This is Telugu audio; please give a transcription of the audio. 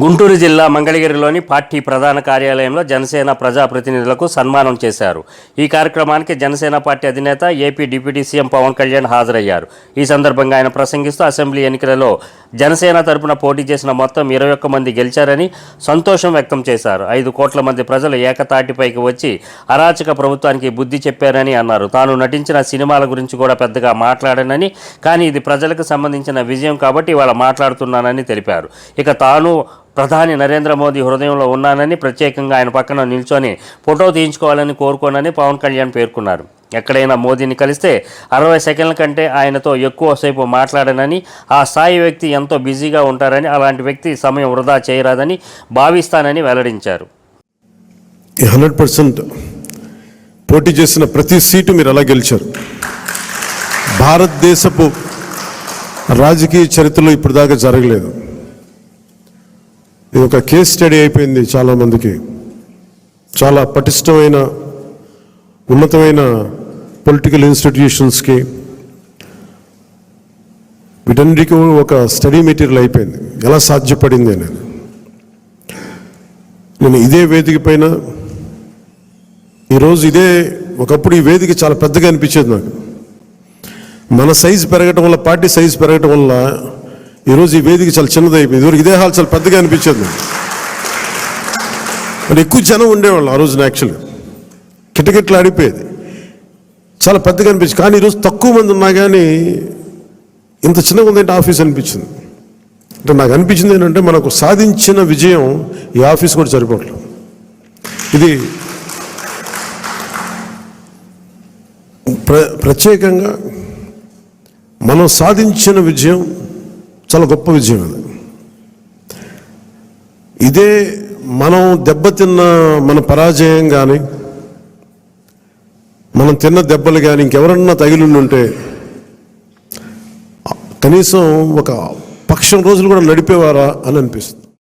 గుంటూరు జిల్లా మంగళగిరిలోని పార్టీ ప్రధాన కార్యాలయంలో జనసేన ప్రజాప్రతినిధులకు సన్మానం చేశారు. ఈ కార్యక్రమానికి జనసేన పార్టీ అధినేత A P deputy C M Pawan Kalyan హాజరయ్యారు. ఈ సందర్భంగా ఆయన ప్రసంగిస్తూ అసెంబ్లీ ఎన్నికలలో జనసేన తరపున పోటీ చేసిన మొత్తం ఇరవై ఒక్క మంది గెలిచారని సంతోషం వ్యక్తం చేశారు. ఐదు కోట్ల మంది ప్రజలు ఏకతాటిపైకి వచ్చి అరాచక ప్రభుత్వానికి బుద్ధి చెప్పారని అన్నారు. తాను నటించిన సినిమాల గురించి కూడా పెద్దగా మాట్లాడనని కానీ ఇది ప్రజలకు సంబంధించిన విజయం కాబట్టి ఇవాళ మాట్లాడుతున్నానని తెలిపారు. ఇక తాను ప్రధాని నరేంద్ర మోదీ హృదయంలో ఉన్నానని ప్రత్యేకంగా ఆయన పక్కన నిల్చొని ఫోటో తీయించుకోవాలని కోరుకోనని పవన్ కళ్యాణ్ పేర్కొన్నారు. ఎక్కడైనా మోదీని కలిస్తే అరవై సెకండ్ల కంటే ఆయనతో ఎక్కువసేపు మాట్లాడనని ఆ స్థాయి వ్యక్తి ఎంతో బిజీగా ఉంటారని అలాంటి వ్యక్తి సమయం వృధా చేయరాదని భావిస్తానని వెల్లడించారు. హండ్రెడ్ పర్సెంట్ పోటీ చేసిన ప్రతి సీటు మీరు ఎలా గెలిచారు. భారతదేశపు రాజకీయ చరిత్రలో ఇప్పుడు దాకా జరగలేదు. ఇది ఒక కేస్ స్టడీ అయిపోయింది చాలామందికి చాలా పటిష్టమైన ఉన్నతమైన పొలిటికల్ ఇన్స్టిట్యూషన్స్కి వీటన్నిటికీ ఒక స్టడీ మెటీరియల్ అయిపోయింది. ఎలా సాధ్యపడింది అనేది. నేను ఇదే వేదిక పైన ఈరోజు ఇదే ఒకప్పుడు ఈ వేదిక చాలా పెద్దగా అనిపించేది నాకు. మన సైజు పెరగటం వల్ల పార్టీ సైజు పెరగటం వల్ల ఈరోజు ఈ వేదిక చాలా చిన్నదైపోయింది ఇదివరకు ఇదే హాల్ చాలా పెద్దగా అనిపించేది మరి ఎక్కువ జనం ఉండేవాళ్ళు ఆ రోజున యాక్చువల్గా కిటకిట్లు ఆడిపోయేది. చాలా పెద్దగా అనిపించింది. కానీ ఈరోజు తక్కువ మంది ఉన్నా కానీ ఇంత చిన్నగా ఉందంటే ఆఫీస్ అనిపించింది. అంటే నాకు అనిపించింది ఏంటంటే మనకు సాధించిన విజయం ఈ ఆఫీస్ కూడా సరిపోవట్లేదు. ఇది ప్ర ప్రత్యేకంగా మనం సాధించిన విజయం చాలా గొప్ప విజయం అది. ఇదే మనం దెబ్బతిన్న మన పరాజయం కానీ మనం తిన్న దెబ్బలు కానీ ఇంకెవరన్నా తగిలి ఉంటే కనీసం ఒక పక్షం రోజులు కూడా నడిపేవారా అని అనిపిస్తుంది.